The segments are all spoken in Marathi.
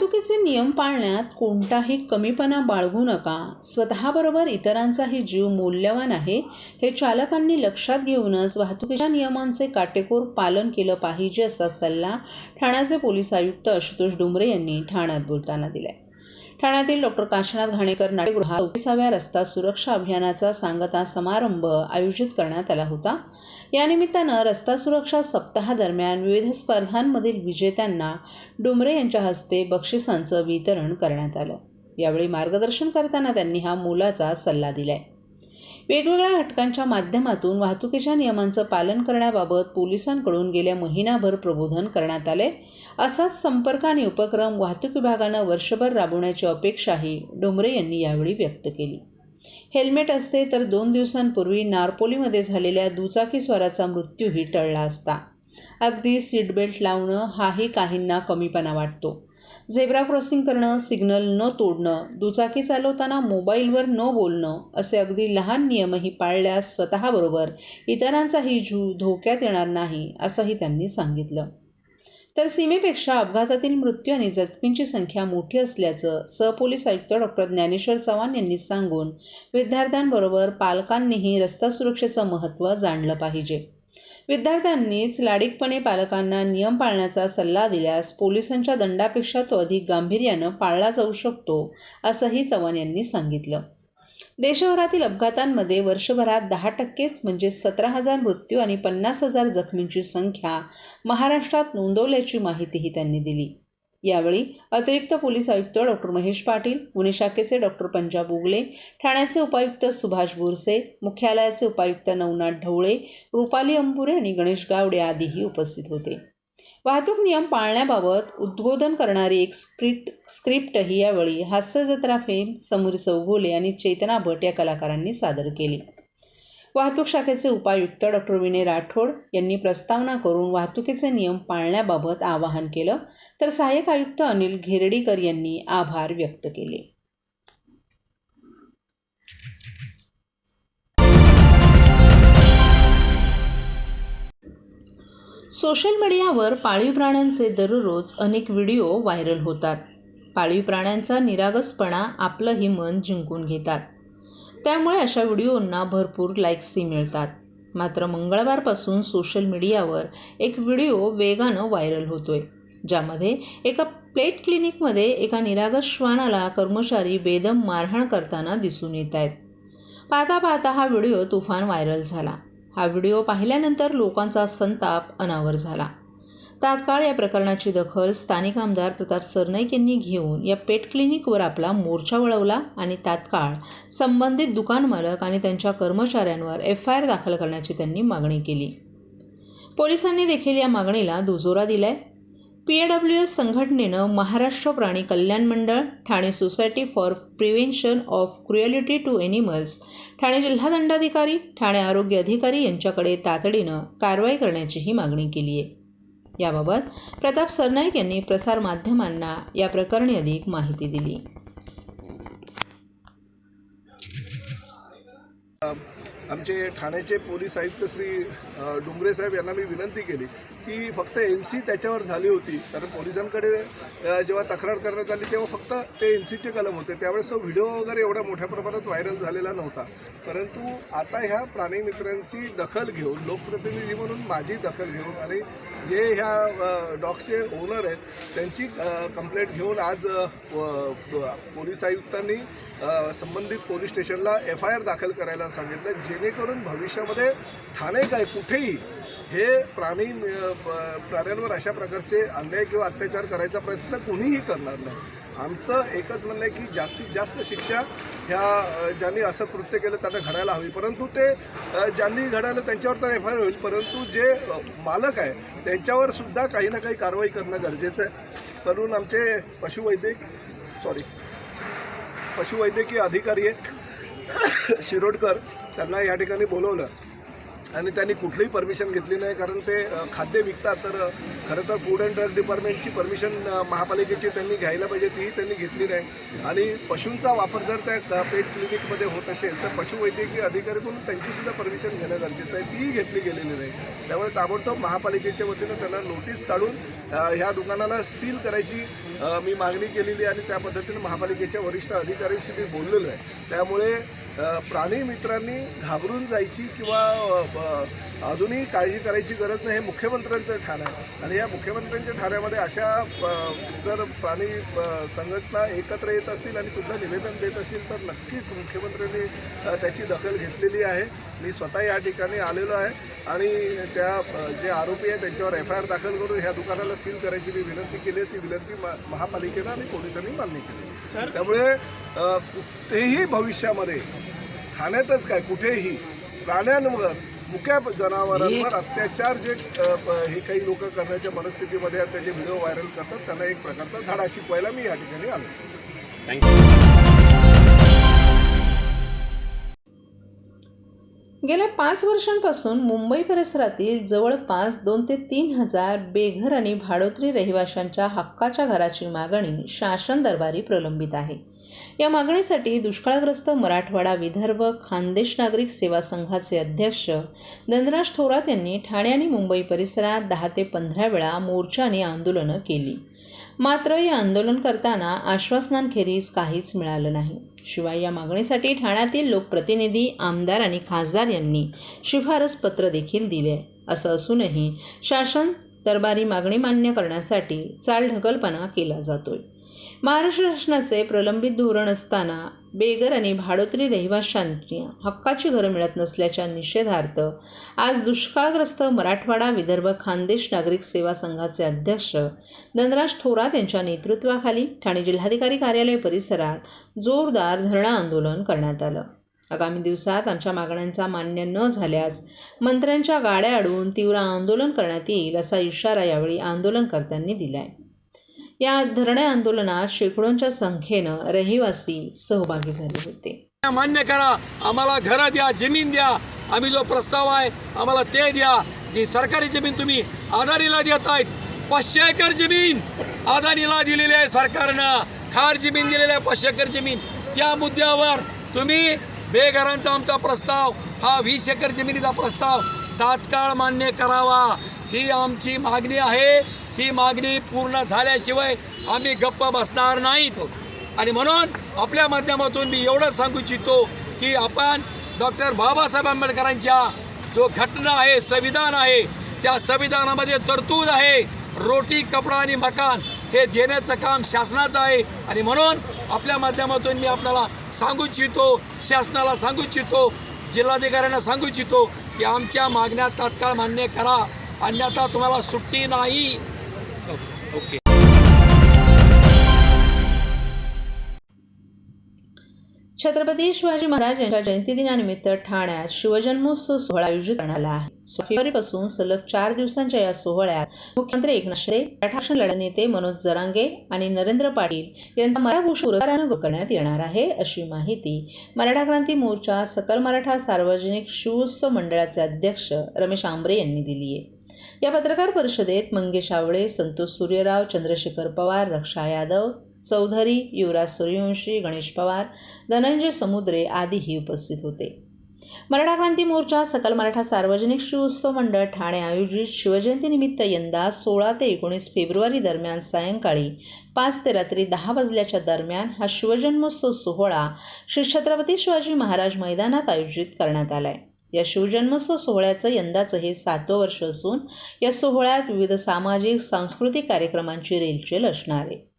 वाहतुकीचे नियम पाळण्यात कोणताही कमीपणा बाळगू नका. स्वतःबरोबर इतरांचाही जीव मौल्यवान आहे हे चालकांनी लक्षात घेऊनच वाहतुकीच्या नियमांचे काटेकोर पालन केलं पाहिजे असा सल्ला ठाण्याचे पोलीस आयुक्त आशुतोष डुमरे यांनी ठाण्यात बोलताना दिलाय. ठाण्यातील डॉक्टर काशीनाथ घाणेकर नाट्यगृहात चौतीसाव्या रस्ता सुरक्षा अभियानाचा सांगता समारंभ आयोजित करण्यात आला होता. यानिमित्तानं रस्ता सुरक्षा सप्ताहादरम्यान विविध स्पर्धांमधील विजेत्यांना डुमरे यांच्या हस्ते बक्षिसांचं वितरण करण्यात आलं. यावेळी मार्गदर्शन करताना त्यांनी हा मोलाचा सल्ला दिलाय. वेगवेगळ्या घटकांच्या माध्यमातून वाहतुकीच्या नियमांचं पालन करण्याबाबत पोलिसांकडून गेल्या महिनाभर प्रबोधन करण्यात आले असाच संपर्क आणि उपक्रम वाहतूक विभागानं वर्षभर राबवण्याची अपेक्षाही डोंगरे यांनी यावेळी व्यक्त केली. हेल्मेट असते तर दोन दिवसांपूर्वी नारपोलीमध्ये झालेल्या दुचाकीस्वाराचा मृत्यूही टळला असता. अगदी सीट बेल्ट लावणं हाही काहींना कमीपणा वाटतो. झेब्रा क्रॉसिंग करणं सिग्नल न तोडणं दुचाकी चालवताना मोबाईलवर न बोलणं असे अगदी लहान नियमही पाळल्यास स्वतःबरोबर इतरांचाही जीव धोक्यात येणार नाही असंही त्यांनी सांगितलं. तर सीमेपेक्षा अपघातातील मृत्यू आणि जखमींची संख्या मोठी असल्याचं सहपोलीस आयुक्त डॉक्टर ज्ञानेश्वर चव्हाण यांनी सांगून विद्यार्थ्यांबरोबर पालकांनीही रस्ता सुरक्षेचं महत्त्व जाणलं पाहिजे. विद्यार्थ्यांनीच लाडिकपणे पालकांना नियम पाळण्याचा सल्ला दिल्यास पोलिसांच्या दंडापेक्षा तो अधिक गांभीर्यानं पाळला जाऊ शकतो असंही चव्हाण यांनी सांगितलं. देशभरातील अपघातांमध्ये वर्षभरात दहा टक्केच म्हणजे सतरा हजार मृत्यू आणि पन्नास हजार जखमींची संख्या महाराष्ट्रात नोंदवल्याची माहितीही त्यांनी दिली. यावेळी अतिरिक्त पोलीस आयुक्त डॉक्टर महेश पाटील पुणे शाखेचे डॉक्टर पंजाब उगले ठाण्याचे उपायुक्त सुभाष बोरसे मुख्यालयाचे उपायुक्त नवनाथ ढवळे रुपाली अंबुरे आणि गणेश गावडे आदीही उपस्थित होते. वाहतूक नियम पाळण्याबाबत उद्बोधन करणारी एक स्क्रिप्ट स्क्रिप्टही यावेळी हास्य जत्रा फेम समीर चौगोले आणि चेतना भट या कलाकारांनी सादर केली. वाहतूक शाखेचे उपायुक्त डॉक्टर विनय राठोड यांनी प्रस्तावना करून वाहतुकीचे नियम पाळण्याबाबत आवाहन केलं तर सहाय्यक आयुक्त अनिल घेरडीकर यांनी आभार व्यक्त केले. सोशल मीडियावर पाळीव प्राण्यांचे दररोज अनेक व्हिडिओ व्हायरल होतात. पाळीव प्राण्यांचा निरागसपणा आपलंही मन जिंकून घेतात. त्यामुळे अशा व्हिडिओंना भरपूर लाईक्सही मिळतात. मात्र मंगळवारपासून सोशल मीडियावर एक व्हिडिओ वेगानं व्हायरल होतोय ज्यामध्ये एका प्लेट क्लिनिकमध्ये एका निरागस श्वानाला कर्मचारी बेदम मारहाण करताना दिसून येत आहेत पाहता पाहता हा व्हिडिओ तुफान व्हायरल झाला. हा व्हिडिओ पाहिल्यानंतर लोकांचा संताप अनावर झाला. तात्काळ या प्रकरणाची दखल स्थानिक आमदार प्रताप सरनाईक यांनी घेऊन या पेट क्लिनिकवर आपला मोर्चा वळवला आणि तात्काळ संबंधित दुकान मालक आणि त्यांच्या कर्मचाऱ्यांवर एफ आय आर दाखल करण्याची त्यांनी मागणी केली. पोलिसांनी देखील या मागणीला दुजोरा दिलाय. पी ए डब्ल्यू एस संघटनेनं महाराष्ट्र प्राणी कल्याण मंडळ Thane society for prevention of cruelty to animals Thane जिल्हा दंडाधिकारी ठाणे आरोग्य अधिकारी यांच्याकडे तातडीनं कारवाई करण्याचीही मागणी केली आहे. याबाबत प्रताप सरनाईक यांनी प्रसारमाध्यमांना या प्रकरणी अधिक माहिती दिली. आमचे ठाण्याचे पोलीस आयुक्त श्री अ, डुंगरे साहेब यांना मी विनंती केली. की फक्त एन सी त्याच्यावर झाली होती. कारण पोलिसांकडे जेव्हा तक्रार करण्यात आली तेव्हा फक्त ते एन सीचे कलम होते. त्यावेळेस तो व्हिडिओ वगैरे एवढ्या मोठ्या प्रमाणात व्हायरल झालेला नव्हता. परंतु आता ह्या प्राणीमित्रांची दखल घेऊन लोकप्रतिनिधी म्हणून माझी दखल घेऊन आणि जे ह्या डॉग्सचे ओनर आहेत त्यांची कंप्लेंट घेऊन आज पोलीस आयुक्तांनी संबंधित पोलीस स्टेशनला एफ आय आर दाखल करायला सांगितलं. जेणेकरून भविष्यामध्ये ठाणे काय कुठेही हे प्राणी प- प्राण्यांवर अशा प्रकारचे अन्याय किंवा अत्याचार करायचा प्रयत्न कोणीही करणार नाही. आमचं एकच म्हणणं आहे की जास्तीत जास्त शिक्षा ह्या ज्यांनी असं कृत्य केलं त्यांना घडायला हवी. परंतु ते ज्यांनी घडायला त्यांच्यावर तर एफ आय आर होईल परंतु जे मालक आहे त्यांच्यावर सुद्धा काही ना काही कारवाई करणं गरजेचं आहे. म्हणून आमचे पशुवैद्यक सॉरी पशुवैद्यकीय अधिकारी आहेत. शिरोडकर त्यांना या ठिकाणी बोलवलं. आणि त्यांनी कुठलीही परमिशन घेतली नाही कारण ते खाद्य विकतात. तर खरं तर फूड अँड ड्रग डिपार्टमेंटची परमिशन महापालिकेची त्यांनी घ्यायला पाहिजे तीही त्यांनी घेतली नाही. आणि पशूंचा वापर जर त्या पेट क्लिनिकमध्ये होत असेल तर पशुवैद्यकीय अधिकारीकडून त्यांचीसुद्धा परमिशन घेणं गरजेचं आहे. तीही घेतली गेलेली नाही. त्यामुळे ताबडतोब महापालिकेच्या वतीनं त्यांना नोटीस काढून ह्या दुकानाला सील करायची मी मागणी केलेली आणि त्या पद्धतीनं महापालिकेच्या वरिष्ठ अधिकाऱ्यांशी मी बोललेलो आहे. त्यामुळे प्राणी मित्रांनी घाबरून जायची किंवा अजूनही काळजी करायची गरज नाही हे मुख्यमंत्र्यांचं ठाणं आहे. आणि या मुख्यमंत्र्यांच्या ठाण्यामध्ये अशा जर प्राणी संघटना एकत्र येत असतील आणि कुठलं निवेदन देत असतील तर नक्कीच मुख्यमंत्र्यांनी त्याची दखल घेतलेली आहे. मी स्वतः या ठिकाणी आलेलो आहे आणि त्या जे आरोपी आहे त्यांच्यावर एफ आय आर दाखल करून ह्या दुकानाला सील करायची मी विनंती केली आहे. ती विनंती मा- महापालिकेनं आणि पोलिसांनी मान्य केली त्यामुळे कुठेही भविष्यामध्ये ठाण्यातच काय कुठेही प्राण्यांवर मुक्या जनावरांवर अत्याचार जे हे काही लोक करण्याच्या मनस्थितीमध्ये त्याचे व्हिडिओ व्हायरल करतात त्यांना एक प्रकारचा धडा शिकवायला मी या ठिकाणी आलो. गेल्या पाच वर्षांपासून मुंबई परिसरातील जवळपास दोन ते तीन हजार बेघर आणि भाडोत्री रहिवाशांच्या हक्काच्या घराची मागणी शासन दरबारी प्रलंबित आहे. या मागणीसाठी दुष्काळग्रस्त मराठवाडा विदर्भ खानदेश नागरिक सेवा संघाचे अध्यक्ष धनराज थोरात यांनी ठाणे आणि मुंबई परिसरात दहा ते पंधरा वेळा मोर्चाने आंदोलनं केली. मात्र या आंदोलन करताना आश्वासनांखेरीज काहीच मिळालं नाही. शिवाय या मागणीसाठी ठाण्यातील लोकप्रतिनिधी आमदार आणि खासदार यांनी शिफारस पत्र देखील दिले असं असूनही शासन दरबारी मागणी मान्य करण्यासाठी चालढकलपणा केला जातोय. महाराष्ट्र शासनाचे प्रलंबित धोरण असताना बेगर आणि भाडोत्री रहिवाशांची हक्काची घरं मिळत नसल्याच्या निषेधार्थ आज दुष्काळग्रस्त मराठवाडा विदर्भ खानदेश नागरिक सेवा संघाचे अध्यक्ष धनराज थोरात यांच्या नेतृत्वाखाली ठाणे जिल्हाधिकारी कार्यालय परिसरात जोरदार धरणं आंदोलन करण्यात आलं. आगामी दिवसात आमच्या मागण्यांचा मान्य न झाल्यास मंत्र्यांच्या गाड्या अडवून तीव्र आंदोलन करण्यात येईल असा इशारा यावेळी आंदोलनकर्त्यांनी दिलाय. या धरणे आंदोलनात शेकडोंच्या संख्येनं रहिवासी सहभागी झाले होते. मान्य करा आम्हाला घरं द्या जमीन द्या आम्ही जो प्रस्ताव आहे आम्हाला ते द्या. जी सरकारी जमीन तुम्ही आधारीला देत आहेत पाचशे एकर जमीन अदानीला दिलेली आहे सरकारनं. खार जमीन दिलेली आहे पाचशे एकर जमीन. त्या मुद्द्यावर तुम्ही बेघरांचा आमचा प्रस्ताव हा वीस एकर जमिनीचा प्रस्ताव तात्काळ मान्य करावा. ही आमची मागणी आहे. ही मागणी पूर्ण झाल्याशिवाय आम्ही गप्प बसणार नाहीत. आणि म्हणून आपल्या माध्यमातून मी एवढंच सांगू इच्छितो की आपण डॉक्टर बाबासाहेब आंबेडकरांच्या जो घटना आहे संविधान आहे त्या संविधानामध्ये तरतूद आहे. रोटी कपडा आणि मकान हे देण्याचं काम शासनाचं आहे. आणि म्हणून आपल्या माध्यमातून मी आपल्याला सांगू इच्छितो शासनाला सांगू इच्छितो जिल्हाधिकाऱ्यांना सांगू इच्छितो की आमच्या मागण्या तात्काळ मान्य करा. अन्यथा तुम्हाला सुट्टी नाही. ओके छत्रपती शिवाजी महाराज यांच्या जयंती दिनानिमित्त ठाण्यात शिवजन्मोत्सव सोहळा आयोजित करण्यात आला आहे. फेब्रुवारीपासून सलग चार दिवसांच्या या सोहळ्यात मुख्यमंत्री एकनाथ शिंदे मराठा लढा नेते मनोज जरांगे आणि नरेंद्र पाटील यांचा मराठभूषण पुरस्कारानं करण्यात येणार आहे अशी माहिती मराठा क्रांती मोर्चा सकल मराठा सार्वजनिक शिवोत्सव मंडळाचे अध्यक्ष रमेश आंबरे यांनी दिली आहे. या पत्रकार परिषदेत मंगेश आवळे संतोष सूर्यराव चंद्रशेखर पवार रक्षा यादव चौधरी युवराज सूर्यवंशी गणेश पवार धनंजय समुद्रे आदीही उपस्थित होते. मराठा क्रांती मोर्चा सकल मराठा सार्वजनिक शिवोत्सव मंडळ ठाणे आयोजित शिवजयंतीनिमित्त यंदा सोळा ते एकोणीस फेब्रुवारी दरम्यान सायंकाळी पाच ते रात्री दहा वाजल्याच्या दरम्यान हा शिवजन्मोत्सव सोहळा श्री छत्रपती शिवाजी महाराज मैदानात आयोजित करण्यात आला आहे या शिवजन्मोत्सव सोहळ्याचं यंदाचं हे सातवं वर्ष असून या सोहळ्यात विविध सामाजिक सांस्कृतिक कार्यक्रमांची रेलचेल असणार आहे.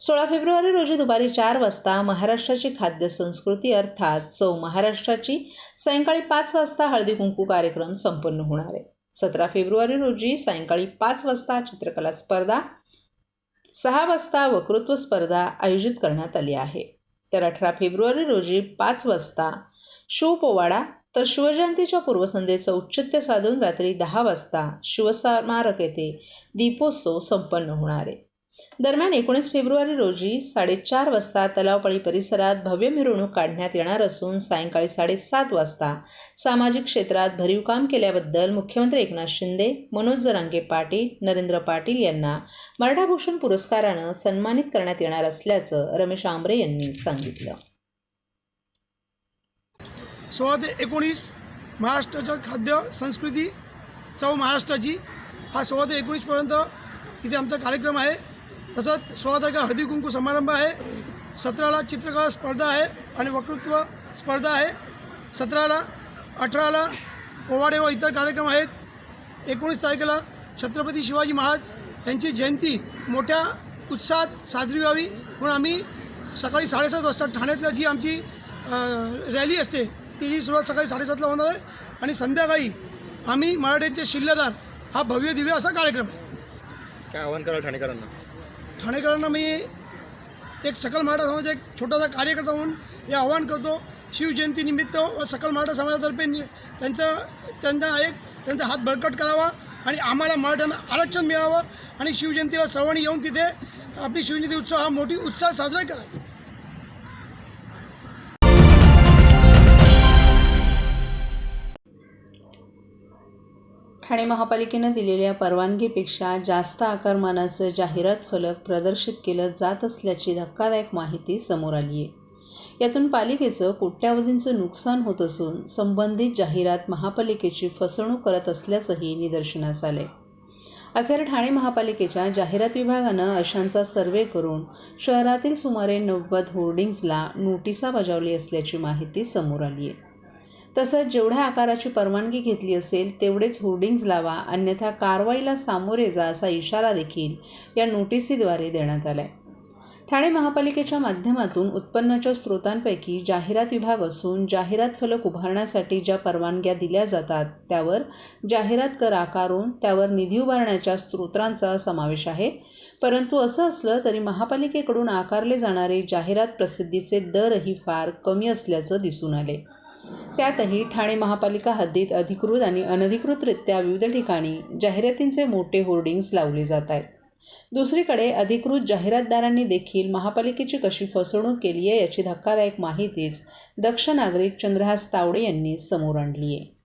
सोळा फेब्रुवारी रोजी दुपारी चार वाजता महाराष्ट्राची खाद्य संस्कृती अर्थात चव महाराष्ट्राची. सायंकाळी पाच वाजता हळदी कुंकू कार्यक्रम संपन्न होणार आहे. सतरा फेब्रुवारी रोजी सायंकाळी पाच वाजता चित्रकला स्पर्धा सहा वाजता वक्तृत्व स्पर्धा आयोजित करण्यात आली आहे. तर अठरा फेब्रुवारी रोजी पाच वाजता शिवपोवाडा तर शिवजयंतीच्या पूर्वसंध्येचं औचित्य साधून रात्री दहा वाजता शिवस्मारक येथे दीपोत्सव संपन्न होणार आहे. दरम्यान एकोणीस फेब्रुवारी रोजी साडेचार वाजता तलावपाळी परिसरात भव्य मिरवणूक काढण्यात येणार असून सायंकाळी साडेसात वाजता सामाजिक क्षेत्रात भरीव काम केल्याबद्दल मुख्यमंत्री एकनाथ शिंदे मनोज जरांगे पाटील नरेंद्र पाटील यांना मराठाभूषण पुरस्कारानं सन्मानित करण्यात येणार असल्याचं रमेश आंबरे यांनी सांगितलं. सोळा ते एकोणीस महाराष्ट्राचं खाद्य संस्कृती चव महाराष्ट्राची. हा सोळा ते एकोणीसपर्यंत तिथे आमचा कार्यक्रम आहे. तसंच सोळा तारखेला हळदी कुंकू समारंभ आहे. सतराला चित्रकला स्पर्धा आहे आणि वक्तृत्व स्पर्धा आहे. सतराला अठराला पोवाडे व इतर कार्यक्रम आहेत. एकोणीस तारखेला छत्रपती शिवाजी महाराज यांची जयंती मोठ्या उत्साहात साजरी व्हावी म्हणून आम्ही सकाळी साडेसात वाजता ठाण्यातल्या जी आमची रॅली असते तिची सुरुवात सकाळी साडेसातला होणार आहे आणि संध्याकाळी आम्ही मराठ्यांचे शिल्लेदार हा भव्य दिव्य असा कार्यक्रम आहे. काय आव्हान कराल ठाणेकरांना? ठाणेकरांना मी एक सकल मराठा समाजाचा एक छोटासा कार्यकर्ता म्हणून हे आवाहन करतो. शिवजयंतीनिमित्त व सकल मराठा समाजातर्फे नि- त्यांचा त्यांचा एक त्यांचा हात बळकट करावा आणि आम्हाला मराठ्यांना आरक्षण मिळावं आणि शिवजयंतीला सर्वांनी येऊन तिथे आपली शिवजयंती उत्सव हा मोठी उत्साह साजरा करा ठाणे महापालिकेनं दिलेल्या परवानगीपेक्षा जास्त आकारमानाचं जाहिरात फलक प्रदर्शित केलं जात असल्याची धक्कादायक माहिती समोर आली आहे यातून पालिकेचं कोट्यावधींचं नुकसान होत असून संबंधित जाहिरात महापालिकेची फसवणूक करत असल्याचंही निदर्शनास आलं आहे अखेर ठाणे महापालिकेच्या जाहिरात विभागानं अशांचा सर्वे करून शहरातील सुमारे नव्वद होर्डिंग्जला नोटिसा बजावली असल्याची माहिती समोर आली आहे तसंच जेवढ्या आकाराची परवानगी घेतली असेल तेवढेच होर्डिंग्ज लावा अन्यथा कारवाईला सामोरे जा असा इशारा देखील या नोटिसीद्वारे देण्यात आला आहे ठाणे महापालिकेच्या माध्यमातून उत्पन्नाच्या स्रोतांपैकी जाहिरात विभाग असून जाहिरात फलक उभारण्यासाठी ज्या परवानग्या दिल्या जातात त्यावर जाहिरात कर आकारून त्यावर निधी उभारण्याच्या स्रोतांचा समावेश आहे. परंतु असं असलं तरी महापालिकेकडून आकारले जाणारे जाहिरात प्रसिद्धीचे दरही फार कमी असल्याचं दिसून आले त्यातही ठाणे महापालिका हद्दीत अधिकृत आणि अनधिकृतरित्या विविध ठिकाणी जाहिरातींचे मोठे होर्डिंग्ज लावले जात आहेत. दुसरीकडे अधिकृत जाहिरातदारांनी देखील महापालिकेची कशी फसवणूक केली आहे याची धक्कादायक माहितीच दक्ष नागरिक चंद्रहास तावडे यांनी समोर आणली आहे.